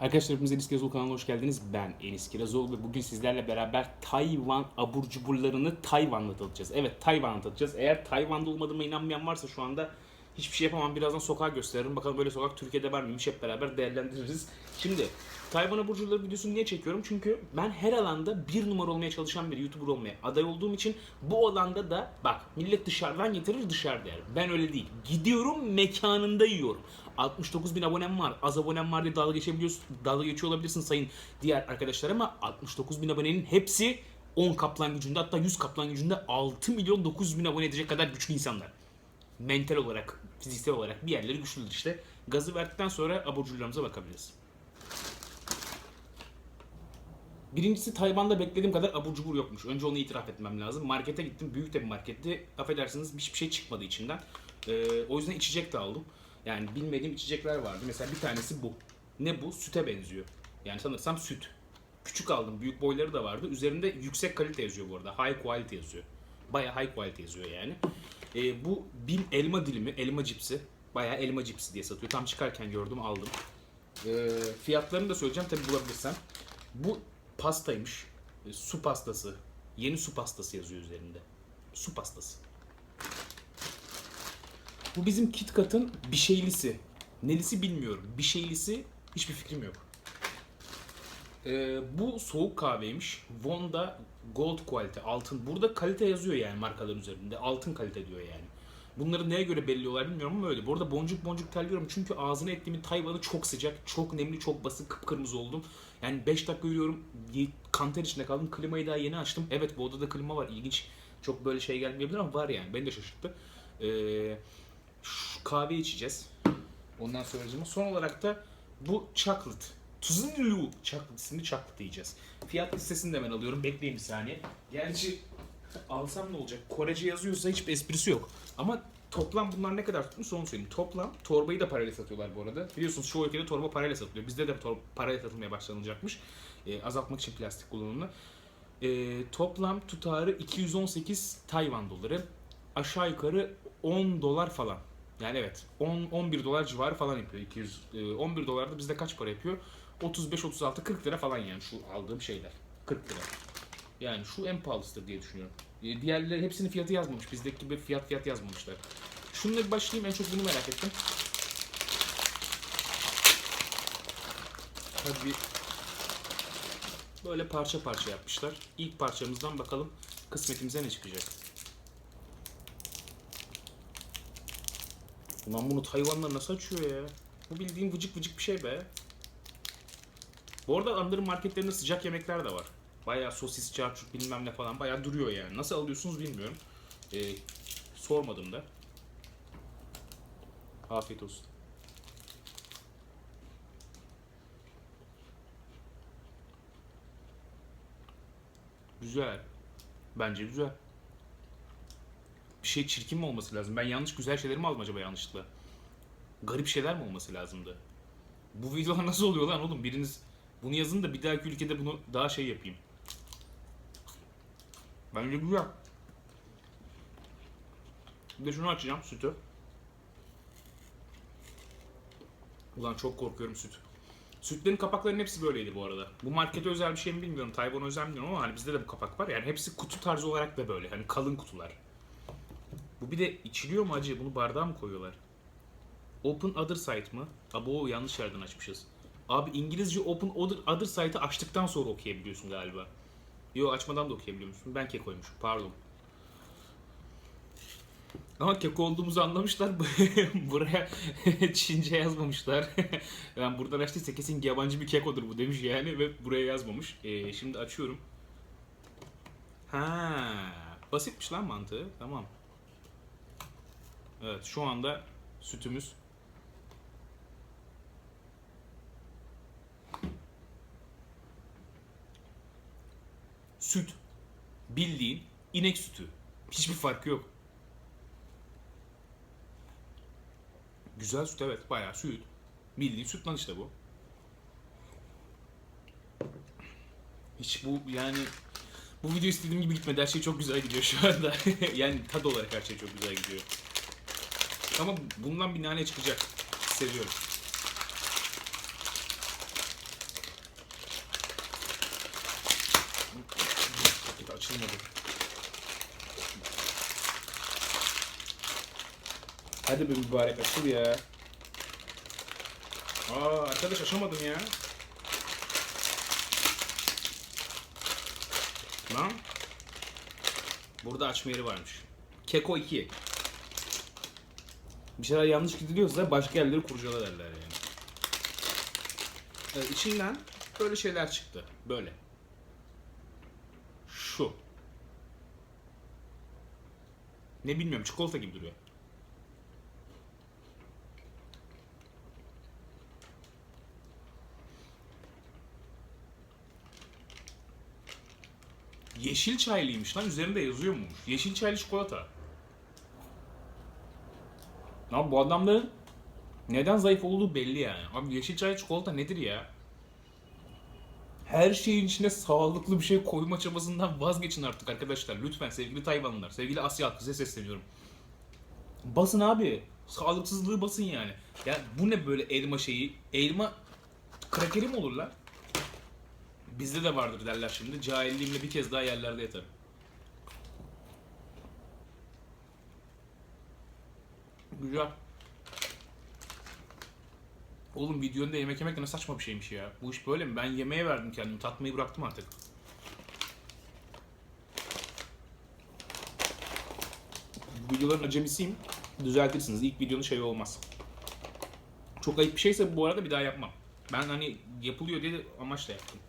Arkadaşlar hepiniz Enis Kirazoğlu kanalına hoş geldiniz. Ben Enis Kirazoğlu ve bugün sizlerle beraber Tayvan abur cuburlarını Tayvan'la tadacağız. Evet Tayvan'la tadacağız. Eğer Tayvan'da olmadığıma inanmayan varsa şu anda hiçbir şey yapamam. Birazdan sokağa gösteririm. Bakalım böyle sokak Türkiye'de var mıymış hep beraber değerlendiririz. Şimdi Tayvan abur cuburları videosunu niye çekiyorum? Çünkü ben her alanda bir numara olmaya çalışan bir YouTuber olmaya aday olduğum için bu alanda da bak millet dışarıdan getirir dışarıda yer. Ben öyle değil. Gidiyorum mekanında yiyorum. 69 bin abonem var. Az abonem var diye dalga geçebiliyorsun. Dalga geçiyor olabilirsin sayın diğer arkadaşlar ama 69 bin abonenin hepsi 10 kaplan gücünde hatta 100 kaplan gücünde 6 milyon 900 bin abone edecek kadar güçlü insanlar. Mental olarak, fiziksel olarak bir yerleri güçlüdür işte. Gazı verdikten sonra aburcularımıza bakabiliriz. Birincisi Tayvan'da beklediğim kadar abur cubur yokmuş. Önce onu itiraf etmem lazım. Markete gittim. Büyük de bir marketti. Affedersiniz hiçbir şey çıkmadı içinden. Ee, o yüzden içecek de aldım. Yani bilmediğim içecekler vardı. Mesela bir tanesi bu. Ne bu? Süte benziyor. Yani sanırsam süt. Küçük aldım. Büyük boyları da vardı. Üzerinde yüksek kalite yazıyor bu arada. High quality yazıyor. Baya high quality yazıyor yani. Ee, bu bir elma dilimi. Elma cipsi. Baya elma cipsi diye satıyor. Tam çıkarken gördüm aldım. Ee, fiyatlarını da söyleyeceğim tabi bulabilirsem. Bu pastaymış. E, su pastası. Yeni su pastası yazıyor üzerinde. Su pastası. Bu bizim KitKat'ın bir şeylisi. Nelisi bilmiyorum. Bir şeylisi hiçbir fikrim yok. Ee, bu soğuk kahveymiş. Vonda Gold Quality, altın. Burada kalite yazıyor yani markaların üzerinde. Altın kalite diyor yani. Bunları neye göre belirliyorlar bilmiyorum ama öyle. Bu arada boncuk boncuk terliyorum çünkü ağzına ettiğimin Tayvan'ı çok sıcak, çok nemli, çok basık, kıpkırmızı oldum. Yani 5 dakika yürüyorum, kanter içinde kaldım. Klimayı daha yeni açtım. Evet bu odada klima var, ilginç. Çok böyle şey gelmeyebilir ama var yani. Beni de şaşırttı. Ee, kahve içeceğiz. Ondan sonra son olarak da bu chocolate. Tuzunlu isimli chocolate yiyeceğiz. Fiyat listesini de hemen alıyorum. Bekleyin bir saniye. Gerçi alsam ne olacak? Korece yazıyorsa hiçbir esprisi yok. Ama toplam bunlar ne kadar tutmuş onu söyleyeyim. Toplam torbayı da parayla satıyorlar bu arada. Biliyorsunuz çoğu ülkede torba parayla satılıyor. Bizde de tor- parayla satılmaya başlanılacakmış. Ee, azaltmak için plastik kullanımını. Ee, toplam tutarı 218 Tayvan doları. Aşağı yukarı 10 dolar falan. Yani evet 10 11 dolar civarı falan yapıyor. 200 e, 11 dolar da bizde kaç para yapıyor? 35 36 40 lira falan yani şu aldığım şeyler. 40 lira. Yani şu en pahalısıdır diye düşünüyorum. E, Diğerleri hepsinin fiyatı yazmamış. Bizdeki gibi fiyat fiyat yazmamışlar. Şununla bir başlayayım. En çok bunu merak ettim. Hadi bir böyle parça parça yapmışlar. İlk parçamızdan bakalım kısmetimize ne çıkacak. Ulan bunu Tayvanlar nasıl açıyor ya? Bu bildiğin vıcık vıcık bir şey be. Bu arada onların marketlerinde sıcak yemekler de var. Bayağı sosis, çarçur bilmem ne falan bayağı duruyor yani. Nasıl alıyorsunuz bilmiyorum. Ee, sormadım da. Afiyet olsun. Güzel. Bence güzel. Bir şey çirkin mi olması lazım? Ben yanlış güzel şeyleri mi aldım acaba yanlışlıkla? Garip şeyler mi olması lazımdı? Bu videolar nasıl oluyor lan oğlum? Biriniz bunu yazın da bir dahaki ülkede bunu daha şey yapayım. Bence güzel. Bir de şunu açacağım sütü. Ulan çok korkuyorum süt. Sütlerin kapaklarının hepsi böyleydi bu arada. Bu markete özel bir şey mi bilmiyorum. Tayvan'a özel mi bilmiyorum ama hani bizde de bu kapak var. Yani hepsi kutu tarzı olarak da böyle. Hani kalın kutular. Bu bir de içiliyor mu acı? Bunu bardağa mı koyuyorlar? Open Other Site mı? Abo yanlış yerden açmışız. Abi İngilizce Open Other, other Site'ı açtıktan sonra okuyabiliyorsun galiba. Yo açmadan da okuyabiliyor musun? Ben kek koymuşum. Pardon. Ama kek olduğumuzu anlamışlar. Buraya Çince yazmamışlar. ben buradan açtıysa kesin yabancı bir kek odur bu demiş yani ve buraya yazmamış. Ee, şimdi açıyorum. Ha, basitmiş lan mantığı. Tamam. Evet şu anda sütümüz süt. Bildiğin inek sütü. Hiçbir farkı yok. Güzel süt evet bayağı süt. Bildiğin süt lan işte bu. Hiç bu yani bu video istediğim gibi gitmedi. Her şey çok güzel gidiyor şu anda. yani tad olarak her şey çok güzel gidiyor. Ama bundan bir nane çıkacak. Hissediyorum. Hadi be mübarek açıl ya. Aa arkadaş açamadım ya. Lan. Burada açma yeri varmış. Keko 2. Bir şeyler yanlış gidiliyorsa başka yerleri kurcala derler yani. Ee, içinden böyle şeyler çıktı. Böyle. Şu. Ne bilmiyorum çikolata gibi duruyor. Yeşil çaylıymış lan üzerinde yazıyormuş. Yeşil çaylı çikolata. Abi bu adamların neden zayıf olduğu belli yani. Abi yeşil çay çikolata nedir ya? Her şeyin içine sağlıklı bir şey koyma çabasından vazgeçin artık arkadaşlar. Lütfen sevgili Tayvanlılar, sevgili Asya halkı size sesleniyorum. Basın abi. Sağlıksızlığı basın yani. Ya bu ne böyle elma şeyi? Elma krakeri mi olur lan? Bizde de vardır derler şimdi. Cahilliğimle bir kez daha yerlerde yatarım. Güzel. Oğlum videonda yemek yemek de ne saçma bir şeymiş ya. Bu iş böyle mi? Ben yemeğe verdim kendimi. Tatmayı bıraktım artık. Videoların acemisiyim. Düzeltirsiniz. İlk videonun şeyi olmaz. Çok ayıp bir şeyse bu arada bir daha yapmam. Ben hani yapılıyor diye amaçla yaptım.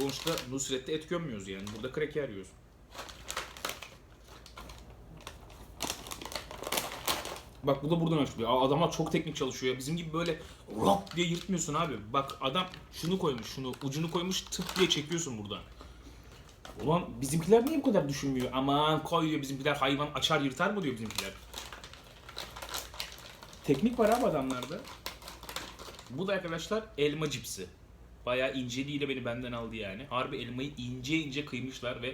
Sonuçta Nusret'te et gömmüyoruz yani. Burada kraker yiyoruz. Bak bu da buradan açılıyor. Adamlar çok teknik çalışıyor. ya. Bizim gibi böyle rock diye yırtmıyorsun abi. Bak adam şunu koymuş, şunu ucunu koymuş tık diye çekiyorsun buradan. Ulan bizimkiler niye bu kadar düşünmüyor? Aman koyuyor bizimkiler hayvan açar yırtar mı diyor bizimkiler. Teknik var abi adamlarda. Bu da arkadaşlar elma cipsi. Bayağı inceliğiyle beni benden aldı yani. Harbi elmayı ince ince kıymışlar ve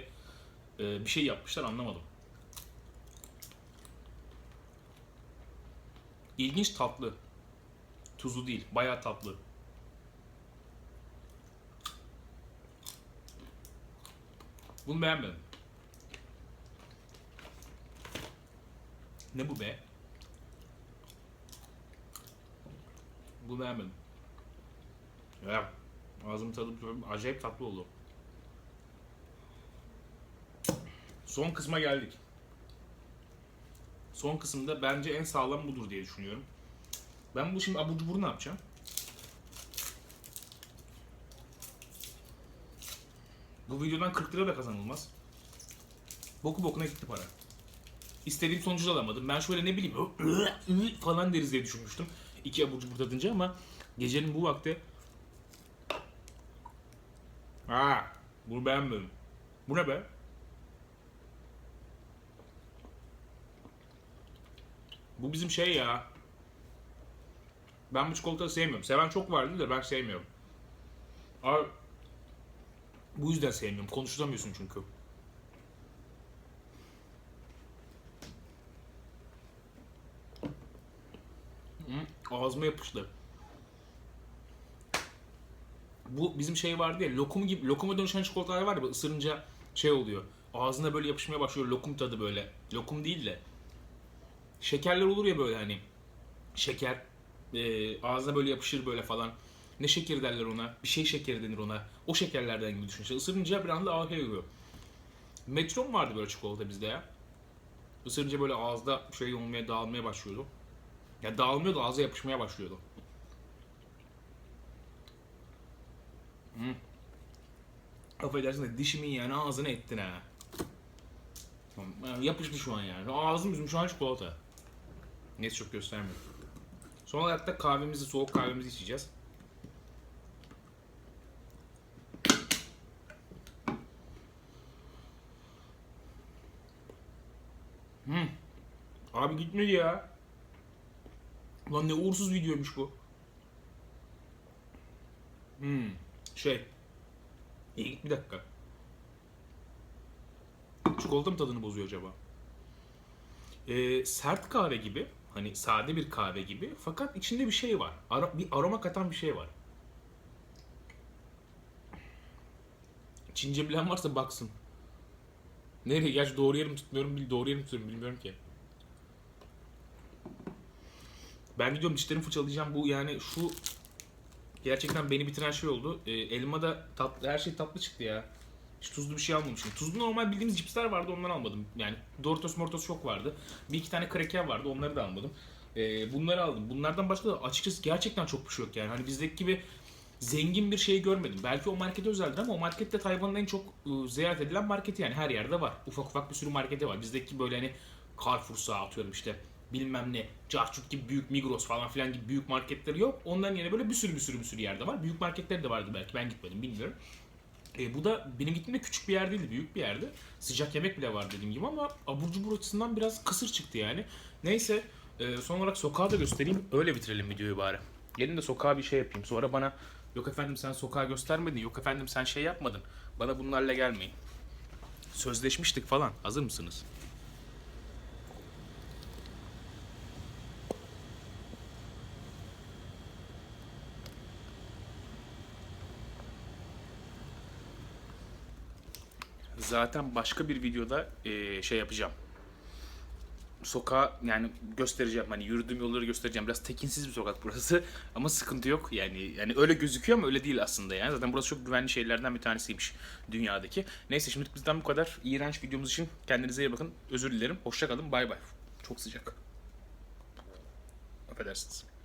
e, bir şey yapmışlar anlamadım. İlginç tatlı. Tuzlu değil. Bayağı tatlı. Bunu beğenmedim. Ne bu be? Bunu beğenmedim. Ya, ağzım tadı acayip tatlı oldu. Son kısma geldik. Son kısımda bence en sağlam budur diye düşünüyorum. Ben bu şimdi abur cubur ne yapacağım? Bu videodan 40 lira da kazanılmaz. Boku bokuna gitti para. İstediğim sonucu da alamadım. Ben şöyle ne bileyim falan deriz diye düşünmüştüm. İki abur cubur tadınca ama gecenin bu vakti Ha, bunu beğenmedim. Bu ne be? Bu bizim şey ya. Ben bu çikolatayı sevmiyorum. Seven çok vardı da ben sevmiyorum. Abi, bu yüzden sevmiyorum. Konuşulamıyorsun çünkü. Hı, ağzıma yapıştı. Bu bizim şey vardı ya lokum gibi lokuma dönüşen çikolatalar var ya ısırınca şey oluyor. Ağzına böyle yapışmaya başlıyor lokum tadı böyle. Lokum değil de şekerler olur ya böyle hani şeker e, ağzına böyle yapışır böyle falan. Ne şekeri derler ona? Bir şey şekeri denir ona. O şekerlerden gibi düşün. İşte ısırınca bir anda ağzına geliyor. Metron vardı böyle çikolata bizde ya. Isırınca böyle ağızda şey olmaya dağılmaya başlıyordu. Ya dağılmıyordu ağza yapışmaya başlıyordu. Hı. Affedersin de dişimin yani ağzına ettin ha. Yani yapıştı şu an yani. Ağzım yüzüm şu an çikolata. Neyse çok göstermiyor. Son olarak da kahvemizi, soğuk kahvemizi içeceğiz. Hmm. Abi gitmedi ya. Lan ne uğursuz videoymuş bu. Hmm. Şey. İyi bir dakika. Çikolata mı tadını bozuyor acaba? Ee, sert kahve gibi. Hani sade bir kahve gibi. Fakat içinde bir şey var. Ara, bir aroma katan bir şey var. Çince bilen varsa baksın. Nereye? Gerçi doğru yerim tutmuyorum. Doğru yerim tutuyorum bilmiyorum ki. Ben gidiyorum dişlerimi fırçalayacağım. Bu yani şu gerçekten beni bitiren şey oldu. Ee, elma da tatlı, her şey tatlı çıktı ya. Hiç tuzlu bir şey almamışım. Tuzlu normal bildiğimiz cipsler vardı ondan almadım. Yani Doritos Mortos çok vardı. Bir iki tane kraker vardı onları da almadım. Ee, bunları aldım. Bunlardan başka da açıkçası gerçekten çok bir şey yok yani. Hani bizdeki gibi zengin bir şey görmedim. Belki o markete özeldir ama o markette Tayvan'ın en çok ıı, ziyaret edilen marketi yani her yerde var. Ufak ufak bir sürü marketi var. Bizdeki böyle hani Carrefour'sa atıyorum işte bilmem ne, Carchuk gibi büyük Migros falan filan gibi büyük marketleri yok. Onların yerine böyle bir sürü bir sürü bir sürü yerde var. Büyük marketleri de vardı belki ben gitmedim bilmiyorum. E, bu da benim gittiğimde küçük bir yer değildi, büyük bir yerdi. Sıcak yemek bile var dediğim gibi ama abur cubur açısından biraz kısır çıktı yani. Neyse e, son olarak sokağı da göstereyim. Öyle bitirelim videoyu bari. Gelin de sokağa bir şey yapayım. Sonra bana yok efendim sen sokağı göstermedin, yok efendim sen şey yapmadın. Bana bunlarla gelmeyin. Sözleşmiştik falan. Hazır mısınız? Zaten başka bir videoda e, şey yapacağım. Sokağa yani göstereceğim hani yürüdüğüm yolları göstereceğim. Biraz tekinsiz bir sokak burası ama sıkıntı yok yani. Yani öyle gözüküyor ama öyle değil aslında yani. Zaten burası çok güvenli şehirlerden bir tanesiymiş dünyadaki. Neyse şimdilik bizden bu kadar. İğrenç videomuz için kendinize iyi bakın. Özür dilerim. Hoşça kalın. Bay bay. Çok sıcak. Affedersiniz.